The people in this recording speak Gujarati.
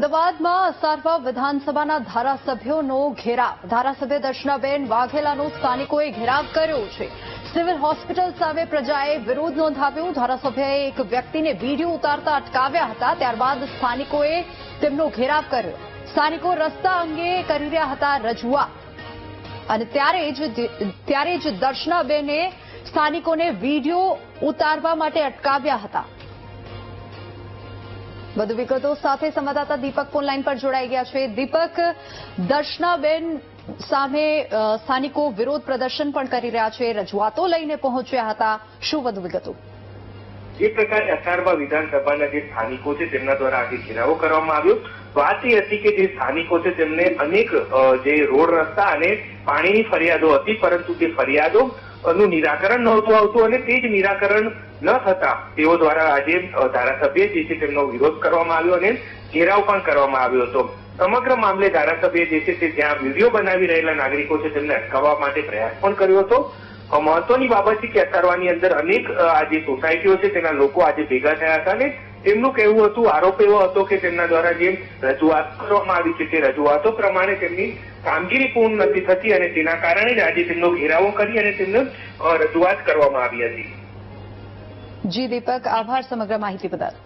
અમદાવાદમાં અસારવા વિધાનસભાના ધારાસભ્યોનો ઘેરાવ. ધારાસભ્ય દર્શનાબેન વાઘેલાનો સ્થાનિકોએ ઘેરાવ કર્યો છે. સિવિલ હોસ્પિટલ સામે પ્રજાએ વિરોધ નોંધાવ્યો. ધારાસભ્યએ એક વ્યક્તિને વીડિયો ઉતારતા અટકાવ્યા હતા. ત્યારબાદ સ્થાનિકોએ તેમનો ઘેરાવ કર્યો. સ્થાનિકો રસ્તા અંગે કરી રહ્યા હતા રજૂઆત. અને ત્યારે જ ત્યારે જ દર્શનાબેને સ્થાનિકોને વીડિયો ઉતારવા માટે અટકાવ્યા હતા. વધુ વિગતો સાથે સંવાદદાતા દીપક ફોન લાઈન પર જોડાઈ ગયા છે. દીપક, દર્શનાબેન સામે સ્થાનિકો વિરોધ પ્રદર્શન પણ કરી રહ્યા છે. રજૂઆતો લઈને પહોંચ્યા હતા. શું વધુ વિગતો? જે પ્રકારે અસારવા વિધાનસભાના જે સ્થાનિકો છે તેમના દ્વારા આજે ઘેરાવો કરવામાં આવ્યો. વાત એ હતી કે જે સ્થાનિકો છે તેમને અનેક જે રોડ રસ્તા અને પાણીની ફરિયાદો હતી, પરંતુ તે ફરિયાદો નું નિરાકરણ નહોતું આવતું અને તે જ નિરાકરણ ન થતા તેઓ દ્વારા આજે ધારાસભ્ય જે છે તેમનો વિરોધ કરવામાં આવ્યો અને ઘેરાવ પણ કરવામાં આવ્યો હતો. સમગ્ર મામલે ધારાસભ્ય જે છે તે ત્યાં વીડિયો બનાવી રહેલા નાગરિકો છે તેમને અટકાવવા માટે પ્રયાસ પણ કર્યો હતો. મહત્વની બાબત છે કે અસારવાની અંદર અનેક આ જે સોસાયટીઓ છે તેના લોકો આજે ભેગા થયા હતા અને તેમનું કહેવું હતું, આરોપ એવો હતો કે તેમના દ્વારા જે રજૂઆત કરવામાં આવી છે, તે રજૂઆતો પ્રમાણે તેમની કામગીરી પૂર્ણ નથી થતી અને તેના કારણે જ આજે તેમનો ઘેરાવો કરી અને તેમને રજૂઆત કરવામાં આવી હતી. જી દીપક, આભાર સમગ્ર માહિતી બદલ.